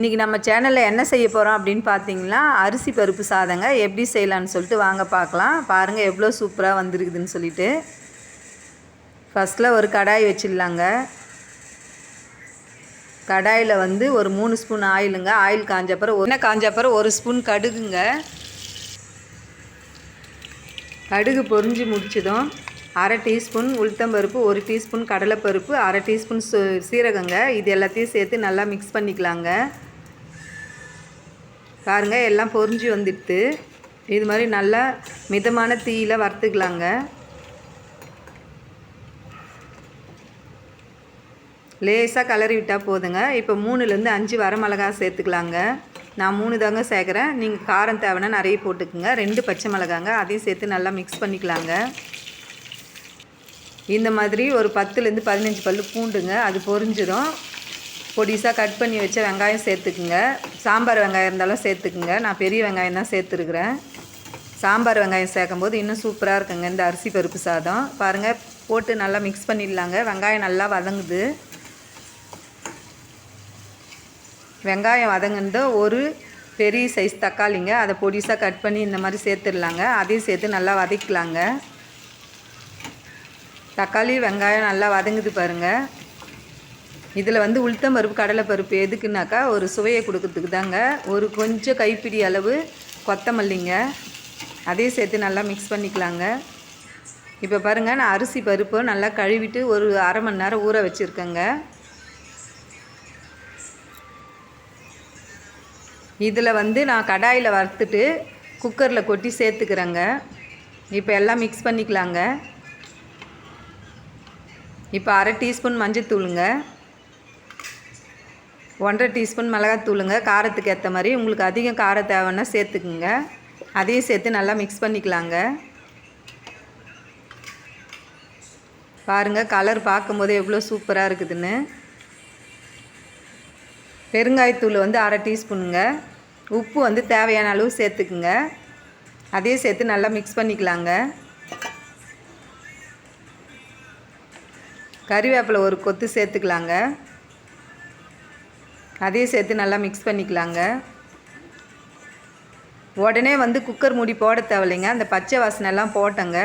இன்றைக்கி நம்ம சேனலில் என்ன செய்ய போகிறோம் அப்படின்னு பார்த்தீங்கன்னா அரிசி பருப்பு சாதங்க எப்படி செய்யலான்னு சொல்லிட்டு வாங்க பார்க்கலாம் பாருங்கள் எவ்வளோ சூப்பராக வந்திருக்குதுன்னு சொல்லிட்டு. ஃபஸ்ட்டில் ஒரு கடாய் வச்சிடலாங்க. கடாயில் வந்து ஒரு மூணு ஸ்பூன் ஆயிலுங்க. ஆயில் காஞ்சப்பறம் என்ன காஞ்சப்பறம் ஒரு ஸ்பூன் கடுகுங்க. கடுகு பொரிஞ்சு முடிச்சதும் அரை டீஸ்பூன் உளுத்தம்பருப்பு ஒரு டீஸ்பூன் கடலைப்பருப்பு அரை டீஸ்பூன் சு சீரகங்க. இது எல்லாத்தையும் சேர்த்து நல்லா மிக்ஸ் பண்ணிக்கலாங்க. பாருங்க எல்லாம் பொரிஞ்சு வந்துடுது. இது மாதிரி நல்லா மிதமான தீயில் வறுத்துக்கலாங்க. லேசாக கலரி விட்டால் போதுங்க. இப்போ மூணுலேருந்து அஞ்சு வரமிளகா சேர்த்துக்கலாங்க. நான் மூணு தாங்க சேர்க்குறேன். நீங்கள் காரம் தேவைன்னா நிறைய போட்டுக்குங்க. ரெண்டு பச்சை மிளகாங்க. அதையும் சேர்த்து நல்லா மிக்ஸ் பண்ணிக்கலாங்க. இந்த மாதிரி ஒரு பத்துலேருந்து பதினஞ்சு பல் பூண்டுங்க. அது பொரிஞ்சிடும் பொடிசாக கட் பண்ணி வச்ச வெங்காயம் சேர்த்துக்குங்க. சாம்பார் வெங்காயம் இருந்தாலும் சேர்த்துக்குங்க. நான் பெரிய வெங்காயம் தான் சேர்த்துருக்குறேன். சாம்பார் வெங்காயம் சேர்க்கும்போது இன்னும் சூப்பராக இருக்குங்க. இந்த அரிசி பருப்பு சாதம். பாருங்கள் போட்டு நல்லா மிக்ஸ் பண்ணிடலாங்க. வெங்காயம் நல்லா வதங்குது. வெங்காயம் வதங்குனது ஒரு பெரிய சைஸ் தக்காளிங்க. அதை பொடிசாக கட் பண்ணி இந்த மாதிரி சேர்த்துடலாங்க. அதையும் சேர்த்து நல்லா வதக்கலாங்க. தக்காளி வெங்காயம் நல்லா வதங்குது பாருங்கள் இதில் வந்து உளுத்தம் பருப்பு கடலை பருப்பு எதுக்குனாக்கா ஒரு சுவையை கொடுக்கறதுக்கு தாங்க. ஒரு கொஞ்சம் கைப்பிடி அளவு கொத்தமல்லிங்க. அதையும் சேர்த்து நல்லா மிக்ஸ் பண்ணிக்கலாங்க. இப்போ பாருங்கள் நான் அரிசி பருப்பு நல்லா கழுவிட்டு ஒரு அரை மணி நேரம் ஊற வச்சுருக்கேங்க. இதில் வந்து நான் கடாயில் வறுத்துட்டு குக்கரில் கொட்டி சேர்த்துக்கிறேங்க. இப்போ எல்லாம் மிக்ஸ் பண்ணிக்கலாங்க. இப்போ அரை டீஸ்பூன் மஞ்சத்தூளுங்க. ஒன்றரை டீஸ்பூன் மிளகாத்தூளுங்க காரத்துக்கு ஏற்ற மாதிரி உங்களுக்கு அதிகம் காரம் தேவைன்னா சேர்த்துக்குங்க. அதையும் சேர்த்து நல்லா மிக்ஸ் பண்ணிக்கலாங்க. பாருங்கள் கலர் பார்க்கும்போது எவ்வளோ சூப்பராக இருக்குதுன்னு. பெருங்காயத்தூள் வந்து அரை டீஸ்பூனுங்க. உப்பு வந்து தேவையான அளவு சேர்த்துக்குங்க. அதையும் சேர்த்து நல்லா மிக்ஸ் பண்ணிக்கலாங்க. கறிவேப்பிலை ஒரு கொத்து சேர்த்துக்கலாங்க. அதையும் சேர்த்து நல்லா மிக்ஸ் பண்ணிக்கலாங்க. உடனே வந்து குக்கர் மூடி போட தேவையில்லைங்க. அந்த பச்சை வாசனைலாம் போட்டங்க.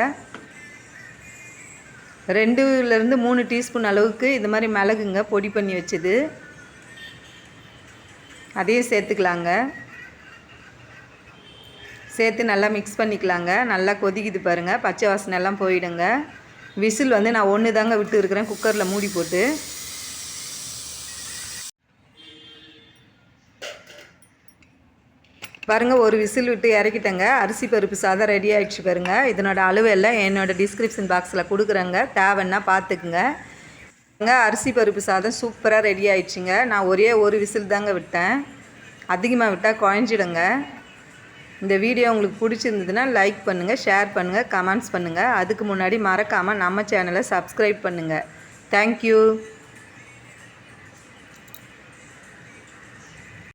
ரெண்டுலேருந்து மூணு டீஸ்பூன் அளவுக்கு இது மாதிரி மிளகுங்க பொடி பண்ணி வச்சது. அதையும் சேர்த்துக்கலாங்க. சேர்த்து நல்லா மிக்ஸ் பண்ணிக்கலாங்க. நல்லா கொதிக்குது பாருங்கள் பச்சை வாசனை எல்லாம் போயிடுங்க. விசில் வந்து நான் ஒன்று தாங்க விட்டு இருக்கிறேன் குக்கரில் மூடி போட்டு. பாருங்கள் ஒரு விசில் விட்டு இறக்கிட்டேங்க. அரிசி பருப்பு சாதம் ரெடி ஆகிடுச்சு பாருங்கள் இதனோட அளவு எல்லாம் என்னோடய டிஸ்கிரிப்ஷன் பாக்ஸில் கொடுக்குறேங்க. தேவைன்னா பார்த்துக்குங்க அரிசி பருப்பு சாதம் சூப்பராக ரெடி ஆயிடுச்சுங்க. நான் ஒரே ஒரு விசில் தாங்க விட்டேன். அதிகமாக விட்டால் குழஞ்சிடுங்க இந்த வீடியோ உங்களுக்கு பிடிச்சிருந்ததுன்னா லைக் பண்ணுங்கள் ஷேர் பண்ணுங்கள் கமெண்ட்ஸ் பண்ணுங்கள் அதுக்கு முன்னாடி மறக்காமல் நம்ம சேனலை சப்ஸ்கிரைப் பண்ணுங்கள் தேங்க்யூ